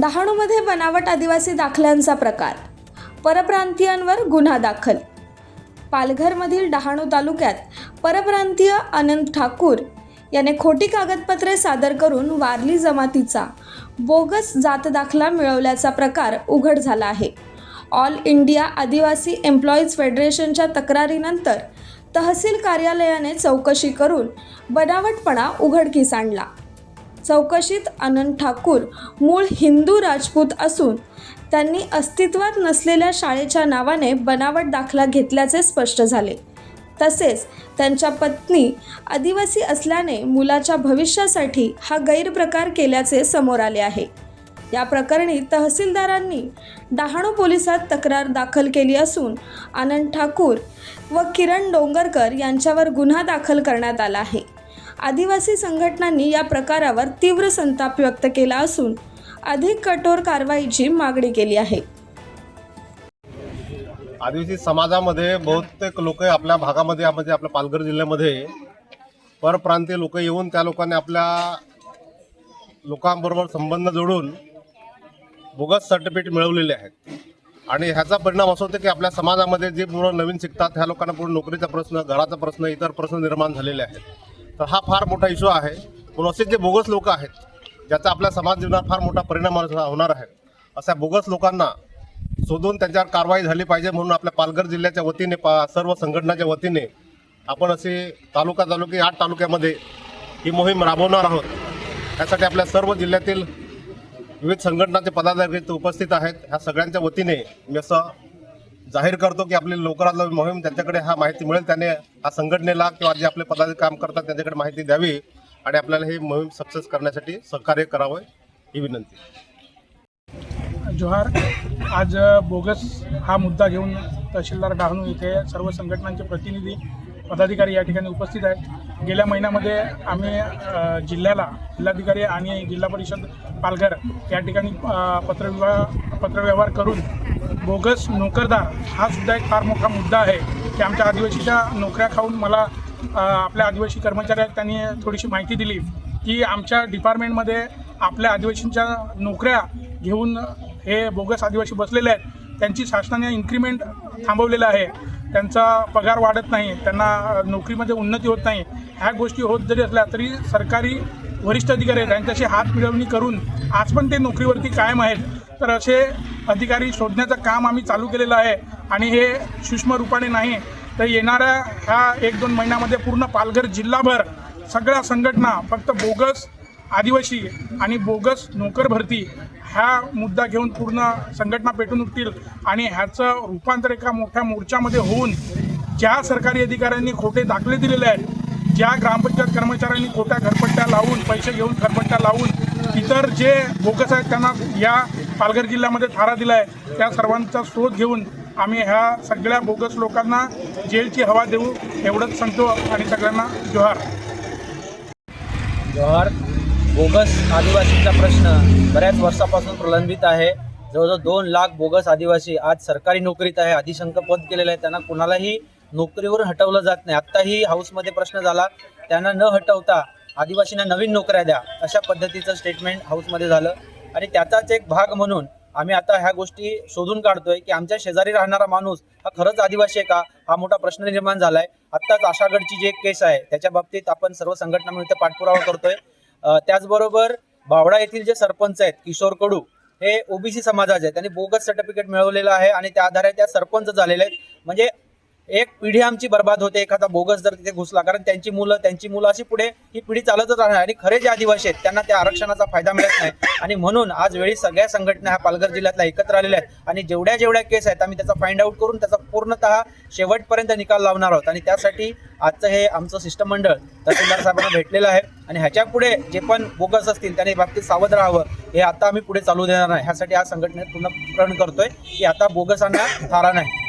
डहाणूमध्ये बनावट आदिवासी दाखल्यांचा प्रकार. परप्रांतीयांवर गुन्हा दाखल. पालघरमधील डहाणू तालुक्यात परप्रांतीय अनंत ठाकूर याने खोटी कागदपत्रे सादर करून वारली जमातीचा बोगस जात दाखला मिळवल्याचा प्रकार उघड झाला आहे. ऑल इंडिया आदिवासी एम्प्लॉईज फेडरेशनच्या तक्रारीनंतर तहसील कार्यालयाने चौकशी करून बनावटपणा उघडकीस आणला. चौकशीत आनंद ठाकूर मूळ हिंदू राजपूत असून त्यांनी अस्तित्वात नसलेल्या शाळेच्या नावाने बनावट दाखला घेतल्याचे स्पष्ट झाले. तसेच त्यांच्या पत्नी आदिवासी असल्याने मुलाच्या भविष्यासाठी हा गैरप्रकार केल्याचे समोर आले आहे. या प्रकरणी तहसीलदारांनी डहाणू पोलिसात तक्रार दाखल केली असून आनंद ठाकूर व किरण डोंगरकर यांच्यावर गुन्हा दाखल करण्यात आला आहे. आदिवासी संघटनांनी या प्रकारावर तीव्र संताप व्यक्त केला असून अधिक कठोर कारवाईची मागणी केली आहे. आदिवासी समाजामध्ये बहुतेक लोक आपल्या भागामध्ये म्हणजे आपल्या पालघर जिल्ह्यामध्ये परप्रांतीय लोक येऊन त्या लोकांनी आपल्या लोकांबरोबर संबंध जोडून बोगस सर्टिफिकेट मिळवलेले आहेत. आणि ह्याचा परिणाम असं होतो की आपल्या समाजामध्ये जे मुलं नवीन शिकतात ह्या लोकांना पूर्ण नोकरीचा प्रश्न घराचा प्रश्न इतर प्रश्न निर्माण झालेले आहेत. तर हा फार मोठा इश्यू आहे. म्हणून असे जे बोगस लोक आहेत ज्याचा आपल्या समाज जीवनात फार मोठा परिणाम होणार आहे अशा बोगस लोकांना शोधून त्यांच्यावर कारवाई झाली पाहिजे म्हणून आपल्या पालघर जिल्ह्याच्या वतीने पा सर्व संघटनाच्या वतीने आपण असे तालुका तालुके आठ तालुक्यामध्ये ही मोहीम राबवणार आहोत. त्यासाठी आपल्या सर्व जिल्ह्यातील विविध संघटनाचे पदाधिकारी उपस्थित आहेत. ह्या सगळ्यांच्या वतीने मी असं जाहीर करतो की आपली लवकरात लवकर मोहीम त्यांच्याकडे हा माहिती मिळेल. त्याने हा संघटनेला किंवा जे आपले पदाधिकारी काम करतात त्यांच्याकडे माहिती द्यावी आणि आपल्याला ही मोहीम सक्सेस करण्यासाठी सहकार्य करावं ही विनंती. जोहार आज बोगस हा मुद्दा घेऊन तहसीलदार डहाणू येथे सर्व संघटनांचे प्रतिनिधी पदाधिकारी या ठिकाणी उपस्थित आहेत. गेल्या महिन्यामध्ये आम्ही जिल्ह्याला जिल्हाधिकारी आणि जिल्हा परिषद पालघर या ठिकाणी पत्रव्यवहार पत्रव्यवहार करून बोगस नोकरदार हा सुद्धा एक फार मोठा मुद्दा आहे की आमच्या आदिवासीच्या नोकऱ्या खाऊन मला आपल्या आदिवासी कर्मचाऱ्या त्यांनी थोडीशी माहिती दिली की आमच्या डिपार्टमेंटमध्ये आपल्या आदिवासींच्या नोकऱ्या घेऊन हे बोगस आदिवासी बसलेले आहेत. त्यांची शासनाने इन्क्रीमेंट थांबवलेलं आहे. त्यांचा पगार वाढत नाही. त्यांना नोकरीमध्ये उन्नती होत नाही. ह्या गोष्टी होत जरी असल्या तरी सरकारी वरिष्ठ अधिकारी आहेत. त्यांच्याशी हात मिळवणी करून आज पण ते नोकरीवरती कायम आहेत. तर असे अधिकारी शोधण्याचं काम आम्ही चालू केलेलं आहे आणि हे सूक्ष्म रूपाने नाही तर येणाऱ्या ह्या एक दोन महिन्यामध्ये पूर्ण पालघर जिल्हाभर सगळ्या संघटना फक्त बोगस आदिवासी आणि बोगस नोकर भरती हा मुद्दा घेऊन पूर्ण संघटना पेटून उठतील आणि ह्याचं रूपांतर एका मोठ्या मोर्चामध्ये होऊन ज्या सरकारी अधिकाऱ्यांनी खोटे दाखले दिलेले आहेत ज्या ग्रामपंचायत कर्मचाऱ्यांनी खोट्या घरपट्ट्या लावून पैसे घेऊन घरपट्ट्या लावून इतर जे बोगस आहेत त्यांना या पालघर जिल्ह्यामध्ये थारा दिला आहे त्या सर्वांचा शोध घेऊन आम्ही ह्या सगळ्या बोगस लोकांना जेलची हवा देऊ एवढंच सांगतो आणि सगळ्यांना जोहार. जोहार बोगस आदिवासींचा प्रश्न बऱ्याच वर्षापासून प्रलंबित आहे. जवळजवळ दोन लाख बोगस आदिवासी आज सरकारी नोकरीत आहे आदिशंक पद केलेलं आहे त्यांना कुणालाही नोकरीवरून हटवलं जात नाही. आत्ताही हाऊसमध्ये प्रश्न झाला त्यांना न हटवता आदिवासींना नवीन नोकऱ्या द्या अशा पद्धतीचं स्टेटमेंट हाऊसमध्ये झालं. आणि त्याचाच एक भाग म्हणून आम्ही आता ह्या गोष्टी शोधून काढतोय की आमच्या शेजारी राहणारा माणूस हा खरंच आदिवासी आहे का? हा मोठा प्रश्न निर्माण झालाय. आत्ताच आशागडची जी एक केस आहे त्याच्या बाबतीत आपण सर्व संघटना मिळून इथे पाठपुरावा करतोय. त्याचबरोबर बावडा येथील जे सरपंच आहेत किशोर कडू हे ओबीसी समाजाचे आहेत. त्यांनी बोगस सर्टिफिकेट मिळवलेलं आहे आणि त्या आधारे त्या सरपंच झालेले आहेत. म्हणजे एक पिढी आमची बर्बाद होते एखादा बोगस जर तिथे घुसला कारण त्यांची मुलं त्यांची मुलं अशी पुढे ही पिढी चालतच राहणार आणि खरे जे आदिवासी आहेत त्यांना त्या आरक्षणाचा फायदा मिळत नाही. आणि म्हणून आज वेळी सगळ्या संघटना ह्या पालघर जिल्ह्यातल्या एकत्र आलेल्या आहेत. आणि जेवढ्या जेवढ्या केस आहेत आम्ही त्याचा फाइंड आउट करून त्याचा पूर्णतः शेवटपर्यंत निकाल लावणार आहोत. आणि त्यासाठी आजचं हे आमचं शिष्टमंडळ तहसीलदार साहेबांना भेटलेलं आहे. आणि ह्याच्या पुढे जे पण बोगस असतील त्याने बाबतीत सावध राहावं. हे आता आम्ही पुढे चालू देणार नाही. ह्यासाठी आज संघटनेत पूर्ण प्रण करतोय की आता बोगसांना थारा नाही.